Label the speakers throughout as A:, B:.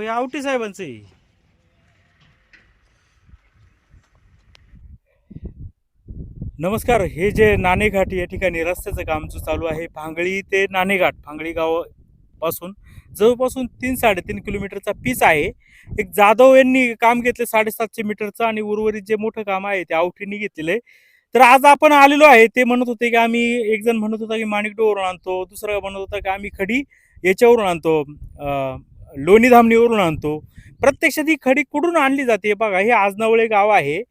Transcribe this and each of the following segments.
A: अहो हे आवटी साहेबांचं आहे. नमस्कार हे जे नाणेघाट या ठिकाणी रस्त्याचं काम जो चालू आहे भांगळी ते नाणेघाट भांगळी गावापासून जवळपासून तीन साडेतीन किलोमीटरचा पीच आहे. एक जाधव यांनी काम घेतलं साडेसातशे मीटरचं आणि उर्वरित जे मोठं काम आहे ते आवठींनी घेतलेलं आहे. तर आज आपण आलेलो आहे ते म्हणत होते की आम्ही एक जण म्हणत होता की माणिकडोवरून आणतो दुसरा म्हणत होता की आम्ही खडी याच्यावरून आणतो. लोणी धामणीवरून आणतो. प्रत्यक्षात ही खडी कुठून आणली जाते बघा हे आजनावळे गाव आहे.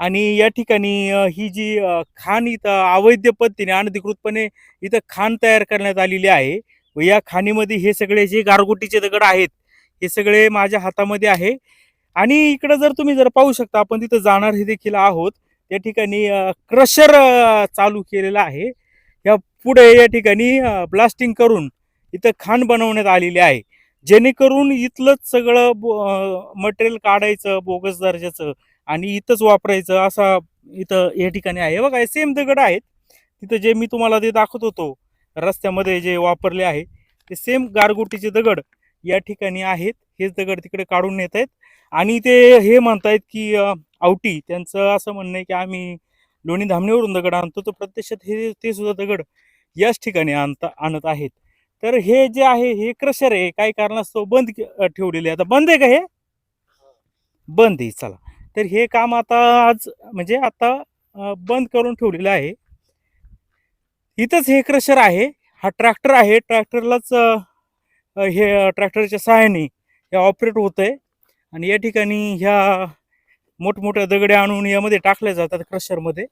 A: आणि या ठिकाणी ही जी खाण इथं अवैध पद्धतीने अनधिकृतपणे इथं खाण तयार करण्यात आलेली आहे. व या खाणीमध्ये हे सगळे जे गारगोटीचे दगड आहेत हे सगळे माझ्या हातामध्ये आहे. आणि इकडं जर तुम्ही जर पाहू शकता आपण तिथं जाणार हे देखील आहोत. त्या ठिकाणी क्रशर चालू केलेला आहे. या पुढे या ठिकाणी ब्लास्टिंग करून इथं खाण बनवण्यात आलेली आहे. जेणेकरून इथलंच सगळं मटेरियल काढायचं बोगस दर्जाचं आणि इथंच वापरायचं असा इथं या ठिकाणी आहे. बघा सेम दगड आहेत. तिथं जे मी तुम्हाला ते दाखवत होतो रस्त्यामध्ये जे वापरले आहे ते सेम गारगोटीचे दगड या ठिकाणी आहेत. हेच दगड तिकडे काढून नेत आहेत. आणि ते हे म्हणतायत की आवटी त्यांचं असं म्हणणं आहे की आम्ही लोणी धामणीवरून दगड आणतो तर प्रत्यक्षात हे ते सुद्धा दगड याच ठिकाणी आणता आणत आहेत. तर हे जे आहे हे क्रशर आहे काही कारणास्तव बंद ठेवलेले आहे. आता बंद आहे का हे? बंद आहे चला. तर हे काम आता आज म्हणजे आता बंद करून ठेवलेलं आहे. इथंच हे क्रशर आहे. हा ट्रॅक्टर आहे. ट्रॅक्टरलाच हे ट्रॅक्टरच्या सहाय्याने हे ऑपरेट होत आहे आणि या ठिकाणी ह्या मोठमोठ्या दगड्या आणून यामध्ये टाकल्या जातात क्रशरमध्ये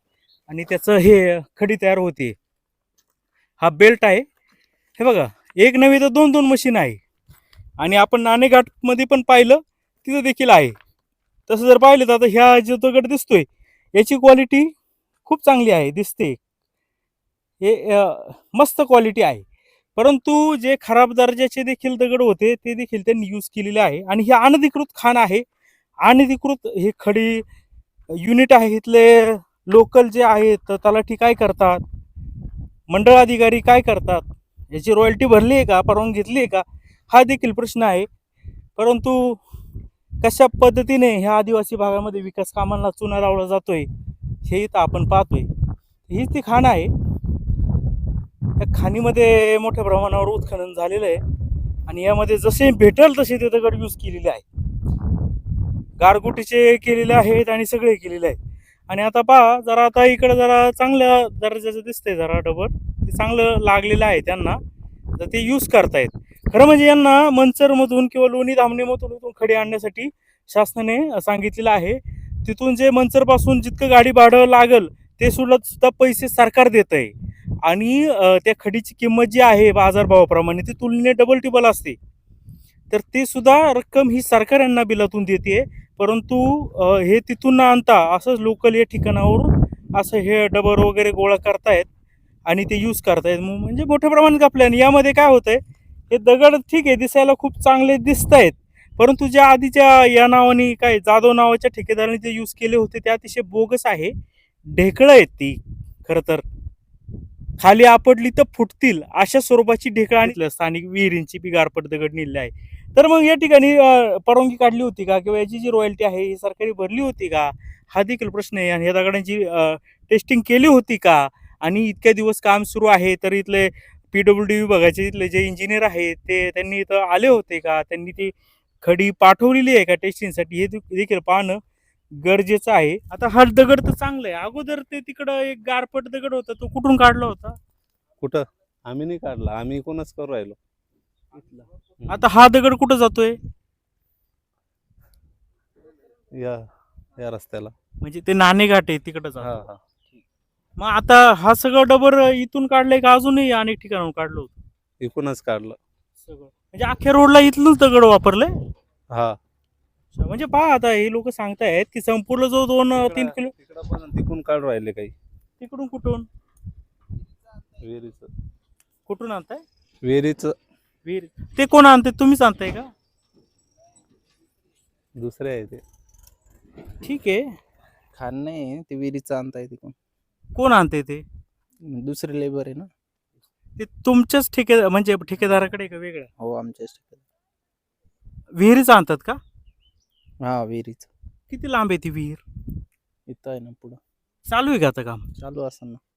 A: आणि त्याचं हे खडी तयार होते हा बेल्ट आहे. हे बघा एक नव्हे तर दोन दोन मशीन आहे. आणि आपण नाणेघाटमध्ये पण पाहिलं तिथं देखील आहे. तसं जर पाहिलं तर आता ह्या जो दगड दिसतोय याची क्वालिटी खूप चांगली आहे दिसते. हे मस्त क्वालिटी आहे. परंतु जे खराब दर्जाचे देखील दगड होते ते देखील त्यांनी यूज केलेले आहे. आणि हे अनधिकृत खाण आहे. अनधिकृत हे खडी युनिट आहे इथले लोकल जे आहेत त्याला ठीक काय करतात? मंडळ अधिकारी काय करतात? याची रॉयल्टी भरली आहे का? परवानगी घेतली आहे का? हा देखील प्रश्न आहे. परंतु कशा पद्धतीने ह्या आदिवासी भागामध्ये विकास कामांना चुना लावला जातोय हे इथं आपण पाहतोय. हीच ती खाण आहे. या खाणीमध्ये मोठ्या प्रमाणावर उत्खनन झालेलं आहे. आणि यामध्ये जसे भेटल तसे ते दगड यूज केलेले आहे. गारगुटीचे केलेले आहेत आणि सगळे केलेले आहे आणि आता पहा जरा आता इकडं जरा चांगल्या दर्जाचं दिसतंय जरा डबर चांगलं लागलेलं आहे त्यांना तर ते यूज करतायत. खरं म्हणजे यांना मंचरमधून किंवा लोणी धामणीमधून इथून आणण्यासाठी शासनाने सांगितलेलं आहे. तिथून जे मंचरपासून जितकं गाडी भाडं लागल ते सुद्धा सुद्धा पैसे सरकार देत आहे आणि त्या खडीची किंमत जी आहे बाजारभावाप्रमाणे ती तुलनेने डबल टिबल असते. तर ते सुद्धा रक्कम ही सरकार यांना बिलातून देते परंतु हे तिथून न आणता असंच लोकल या ठिकाणावरून असं हे डबर वगैरे गोळा करतायत. आणि ते यूज करतायत. मग म्हणजे मोठ्या प्रमाणात कापले आणि यामध्ये काय होतंय हे दगड ठीक आहे दिसायला खूप चांगले दिसत आहेत परंतु ज्या आधीच्या या नावाने काय जाधव नावाच्या ठेकेदाराने जे यूज केले होते ते अतिशय बोगस आहे. ढेकळं आहेत ती खरं तर. खाली आपडली तर फुटतील अशा स्वरूपाची ढेकळं आणि स्थानिक विहिरींची बी गारपट दगड नेलेलं आहे. तर मग या ठिकाणी परवानगी काढली होती का? किंवा याची जी रॉयल्टी आहे ही सरकारी भरली होती का? हा देखील प्रश्न आहे. आणि या दगडांची टेस्टिंग केली होती का? आणि इतक्या दिवस काम सुरू आहे तर इथले पी डब्ल्यू डी विभागाचे इथले जे इंजिनियर आहेत ते त्यांनी इथं आले होते का? त्यांनी ती खडी पाठवलेली आहे का टेस्टिंगसाठी हे देखील पाहणं गरजेचं आहे. आता हा दगड तर चांगला आहे. अगोदर ते तिकडं एक गारपट दगड होता तो कुठून काढला होता?
B: कुठं? आम्ही नाही काढला. आम्ही कोणच करू राहिलो.
A: आता हा दगड कुठं जातोय?
B: या या रस्त्याला.
A: म्हणजे ते नाणेघाट आहे तिकडं
B: हा हा.
A: मग आता हा सगळं डबर इथून काढलंय का अजूनही अनेक ठिकाणून काढलं होतं?
B: इकूनच काढलं.
A: सगळं. म्हणजे अख्ख्या रोडला इथलंच दगड वापरलंय?
B: हा.
A: अच्छा, म्हणजे पहा आता हे लोक सांगतायत की संपूर्ण जो दोन तीन किलो
B: तिकडं पण तिकून काढू राहिले काही.
A: तिकडून कुठून?
B: विहिरीच.
A: कुठून आणताय?
B: विहिरीच.
A: विहीर. ते कोण आणते तुम्हीच आणताय का?
B: दुसरे आहे ते.
A: ठीक आहे.
C: खान नाही ते विहिरीचं आणताय तिकडून.
A: कोण आणते ते?
C: दुसरे लेबर आहे ना.
A: ते तुमच्याच ठेके म्हणजे ठेकेदाराकडे का वेगळ्या
C: हो आमच्या
A: विहिरीचं आणतात का?
C: हा विहिरीचं.
A: किती लांब आहे ती विहीर?
C: इथं आहे ना पुढं.
A: चालू आहे का आता काम?
C: चालू असं ना.